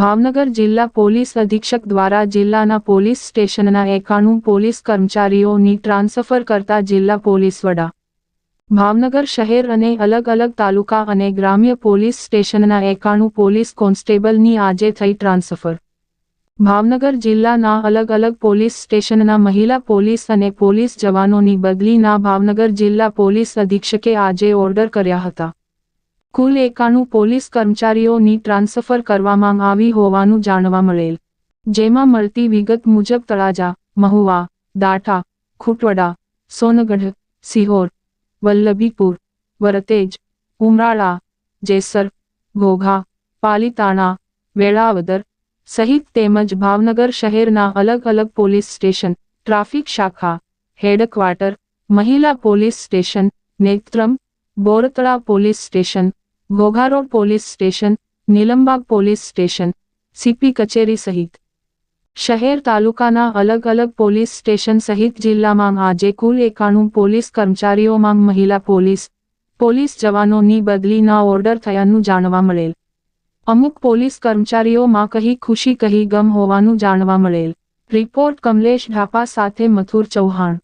ભાવનગર જિલ્લા પોલીસ અધિક્ષક દ્વારા જિલ્લાના પોલીસ સ્ટેશનના એકાણું પોલીસ કર્મચારીઓની ટ્રાન્સફર કરતા જિલ્લા પોલીસ વડા. ભાવનગર શહેર અને અલગ અલગ તાલુકા અને ગ્રામ્ય પોલીસ સ્ટેશનના એકાણું પોલીસ કોન્સ્ટેબલની આજે થઈ ટ્રાન્સફર. ભાવનગર જિલ્લાના અલગ અલગ પોલીસ સ્ટેશનના મહિલા પોલીસ અને પોલીસ જવાનોની બદલીના ભાવનગર જિલ્લા પોલીસ અધિક્ષકે આજે ઓર્ડર કર્યા હતા. કુલ એકાણું પોલીસ કર્મચારીઓની ટ્રાન્સફર કરવામાં આવી હોવાનું જાણવા મળેલ. જેમાં મળતી વિગત મુજબ તળાજા, મહુવા, દાઠા, ખૂટવડા, સોનગઢ, સિહોર, વલ્લભીપુર, વરતેજ, ઉમરાળા, જેસર, ઘોઘા, પાલીતાણા, વેળાવદર સહિત તેમજ ભાવનગર શહેરના અલગ અલગ પોલીસ સ્ટેશન, ટ્રાફિક શાખા, હેડક્વાર્ટર, મહિલા police station, Netram, Bortala police station Ghogha road police station, Nilambag police station, CP કચેરી સહિત. શહેર તાલુકાના અલગ અલગ પોલીસ સ્ટેશન સહિત જિલ્લામાં આજે કુલ એકાણું પોલીસ કર્મચારીઓમાં મહિલા પોલીસ પોલીસ જવાનોની બદલીના ઓર્ડર થયાનું જાણવા મળેલ. અમુક પોલીસ કર્મચારીઓમાં કહી ખુશી કહી ગમ હોવાનું જાણવા મળેલ. રિપોર્ટ કમલેશ ઢાપા સાથે મથુર ચૌહાણ.